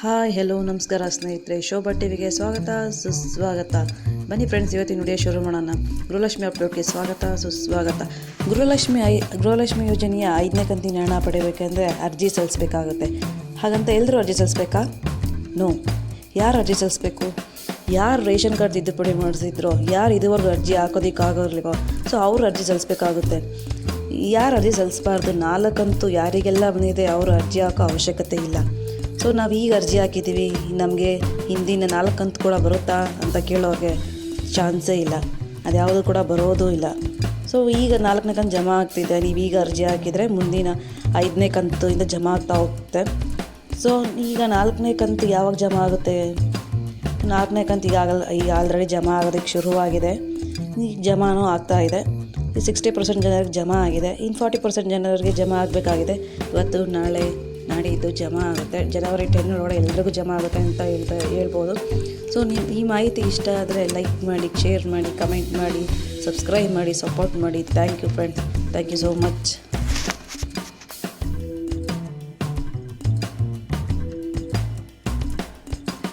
Hi hello ನಮಸ್ಕಾರ ಸ್ನೇಹಿತರೆ. ಶೋಭಾ ಟಿವಿಗೆ ಸ್ವಾಗತ, ಸುಸ್ವಾಗತ. ಬನ್ನಿ ಫ್ರೆಂಡ್ಸ್ ಇವತ್ತಿನ ವಿಡಿಯೋ ಶುರು ಮಾಡೋಣ. ಗೃಹಲಕ್ಷ್ಮಿ ಅಪ್ಡೇಟ್ಗೆ ಸ್ವಾಗತ, ಸುಸ್ವಾಗತ. ಗೃಹಲಕ್ಷ್ಮಿ ಐ, ಗೃಹಲಕ್ಷ್ಮಿ ಯೋಜನೆಯ ಐದನೇ ಕಂತಿನ ಹಣ ಪಡೆಯಬೇಕೆಂದರೆ ಅರ್ಜಿ ಸಲ್ಲಿಸಬೇಕಾಗುತ್ತೆ. ಹಾಗಂತ ಎಲ್ಲರೂ ಅರ್ಜಿ ಸಲ್ಲಿಸ್ಬೇಕಾ? ನೋ ಯಾರು ಅರ್ಜಿ ಸಲ್ಲಿಸ್ಬೇಕು? ಯಾರು ರೇಷನ್ ಕಾರ್ಡ್ ತಿದ್ದುಪಡಿ ಮಾಡಿಸಿದ್ರು, ಯಾರು ಇದುವರೆಗೂ ಅರ್ಜಿ ಹಾಕೋದಕ್ಕಾಗೋರ್ಲಿಗೋ ಸೊ ಅವರು ಅರ್ಜಿ ಸಲ್ಲಿಸ್ಬೇಕಾಗುತ್ತೆ. ಯಾರು ಅರ್ಜಿ ಸಲ್ಲಿಸಬಾರ್ದು ನಾಲ್ಕಂತೂ ಯಾರಿಗೆಲ್ಲ ಬಂದಿದೆ, ಅವರು ಅರ್ಜಿ ಹಾಕೋ ಅವಶ್ಯಕತೆ ಇಲ್ಲ. ಸೊ ನಾವು ಈಗ ಅರ್ಜಿ ಹಾಕಿದ್ದೀವಿ ನಮಗೆ ಹಿಂದಿನ ನಾಲ್ಕು ಕಂತು ಕೂಡ ಬರುತ್ತಾ ಅಂತ ಕೇಳೋರಿಗೆ ಚಾನ್ಸೇ ಇಲ್ಲ. ಅದ್ಯಾವುದು ಕೂಡ ಬರೋದೂ ಇಲ್ಲ. ಸೊ ಈಗ ನಾಲ್ಕನೇ ಕಂತು ಜಮಾ ಆಗ್ತಿದೆ. ನೀವು ಈಗ ಅರ್ಜಿ ಹಾಕಿದರೆ ಮುಂದಿನ ಐದನೇ ಕಂತು ಇಂದ ಜಮಾ ಆಗ್ತಾ ಹೋಗುತ್ತೆ. ಸೊ ಈಗ ನಾಲ್ಕನೇ ಕಂತು ಯಾವಾಗ ಜಮಾ ಆಗುತ್ತೆ? ನಾಲ್ಕನೇ ಕಂತು ಈಗ ಆಗಲ್ಲ ಈಗ ಆಲ್ರೆಡಿ ಜಮಾ ಆಗೋದಕ್ಕೆ ಶುರುವಾಗಿದೆ. ಈಗ ಜಮಾನೂ ಆಗ್ತಾ ಇದೆ. ಸಿಕ್ಸ್ಟಿ ಪರ್ಸೆಂಟ್ ಜನರಿಗೆ ಜಮಾ ಆಗಿದೆ. ಇನ್ನು ಫಾರ್ಟಿ ಪರ್ಸೆಂಟ್ ಜನರಿಗೆ ಜಮಾ ಆಗಬೇಕಾಗಿದೆ. ಇವತ್ತು, ನಾಳೆ ನಾಡಿದ್ದು ಜಮಾ ಆಗುತ್ತೆ. ಜನವರಿ ಟೆನ್ ಒಳಗಡೆ ಎಲ್ರಿಗೂ ಜಮಾ ಆಗುತ್ತೆ ಅಂತ ಹೇಳ್ತಾ ಹೇಳ್ಬೋದು. ಸೊ ನೀವು ಈ ಮಾಹಿತಿ ಇಷ್ಟ ಆದರೆ ಲೈಕ್ ಮಾಡಿ ಶೇರ್ ಮಾಡಿ ಕಮೆಂಟ್ ಮಾಡಿ ಸಬ್ಸ್ಕ್ರೈಬ್ ಮಾಡಿ ಸಪೋರ್ಟ್ ಮಾಡಿ. Thank you friends thank you so much